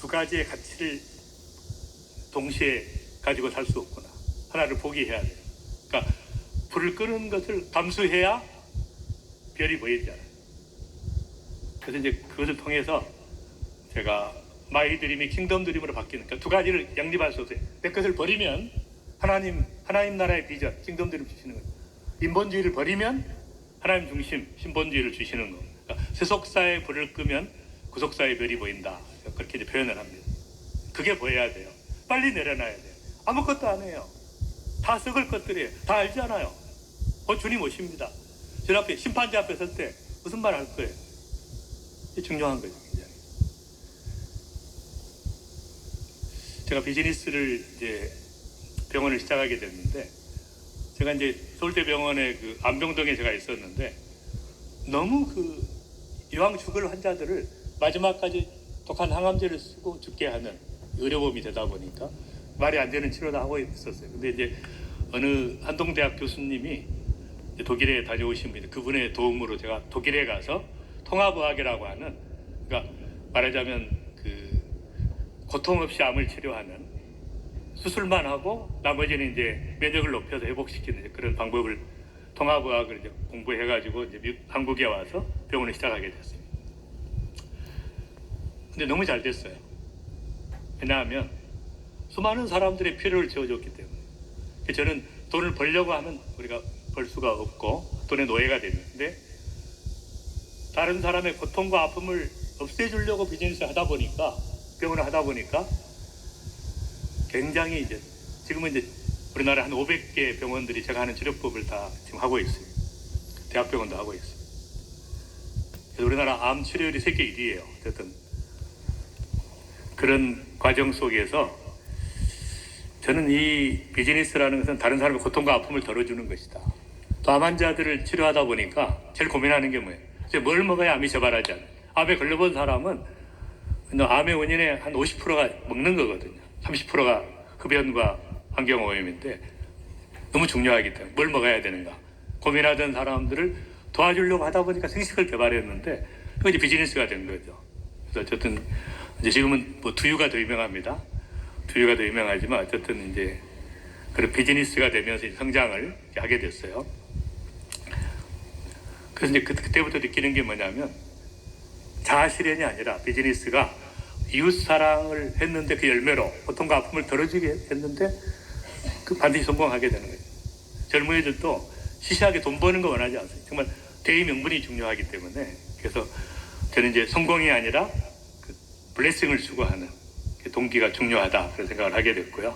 두 가지의 가치를 동시에 가지고 살 수 없구나. 하나를 포기해야 돼. 그러니까 불을 끄는 것을 감수해야 별이 보이잖아요. 그래서 이제 그것을 통해서 제가 마이 드림이 킹덤 드림으로 바뀌는 그러니까 두 가지를 양립할 수 없어요. 내 것을 버리면 하나님 하나님 나라의 비전 킹덤 드림 주시는 거예요. 인본주의를 버리면 하나님 중심 신본주의를 주시는 거. 그러니까 세속사의 불을 끄면 구속사의 별이 보인다. 그렇게 표현을 합니다. 그게 보여야 돼요. 빨리 내려놔야 돼요. 아무것도 안 해요. 다 썩을 것들이에요. 다 알잖아요. 어, 주님 오십니다. 저 앞에 심판자 앞에 설 때 무슨 말 할 거예요? 이게 중요한. 굉장히. 제가 비즈니스를 이제 병원을 시작하게 됐는데 제가 이제 서울대병원의 그 안병동에 제가 있었는데 너무 그 이왕 죽을 환자들을 마지막까지 독한 항암제를 쓰고 죽게 하는 의료범이 되다 보니까 말이 안 되는 치료도 하고 있었어요. 근데 이제 어느 한동대학 교수님이 독일에 다녀오신 분이 그분의 도움으로 제가 독일에 가서 통합의학이라고 하는 그러니까 말하자면 그 고통 없이 암을 치료하는 수술만 하고 나머지는 이제 면역을 높여서 회복시키는 그런 방법을 통합의학을 이제 공부해가지고 이제 미- 한국에 와서 병원을 시작하게 됐습니다. 근데 너무 잘 됐어요. 왜냐하면 수많은 사람들의 필요를 채워줬기 때문에 그래서 저는 돈을 벌려고 하면 우리가 벌 수가 없고 돈의 노예가 되는데 다른 사람의 고통과 아픔을 없애주려고 비즈니스 하다 보니까 병원을 하다 보니까 굉장히 이제 지금은 이제 우리나라 한 500개 병원들이 제가 하는 치료법을 다 지금 하고 있어요. 대학병원도 하고 있어요. 그래서 우리나라 암 치료율이 세계 1위예요. 어쨌든 그런 과정 속에서 저는 이 비즈니스라는 것은 다른 사람의 고통과 아픔을 덜어주는 것이다. 또 암 환자들을 치료하다 보니까 제일 고민하는 게 뭐예요? 이제 뭘 먹어야 암이 재발하지 않아요? 암에 걸려본 사람은 암의 원인의 한 50%가 먹는 거거든요. 30%가 흡연과 환경오염인데 너무 중요하기 때문에 뭘 먹어야 되는가 고민하던 사람들을 도와주려고 하다 보니까 생식을 개발했는데 그게 이제 비즈니스가 된 거죠. 그래서 어쨌든 이제 지금은 뭐 두유가 더 유명합니다. 두유가 더 유명하지만 어쨌든 이제 그런 비즈니스가 되면서 성장을 하게 됐어요. 그래서 이제 그, 그때부터 느끼는 게 뭐냐면 자아 실현이 아니라 비즈니스가 이웃 사랑을 했는데 그 열매로 고통과 아픔을 덜어주게 했는데 그 반드시 성공하게 되는 거예요. 젊은이들도 시시하게 돈 버는 거 원하지 않습니다. 정말 대의 명분이 중요하기 때문에 그래서 저는 이제 성공이 아니라 그 블레싱을 추구하는 그 동기가 중요하다 그런 생각을 하게 됐고요.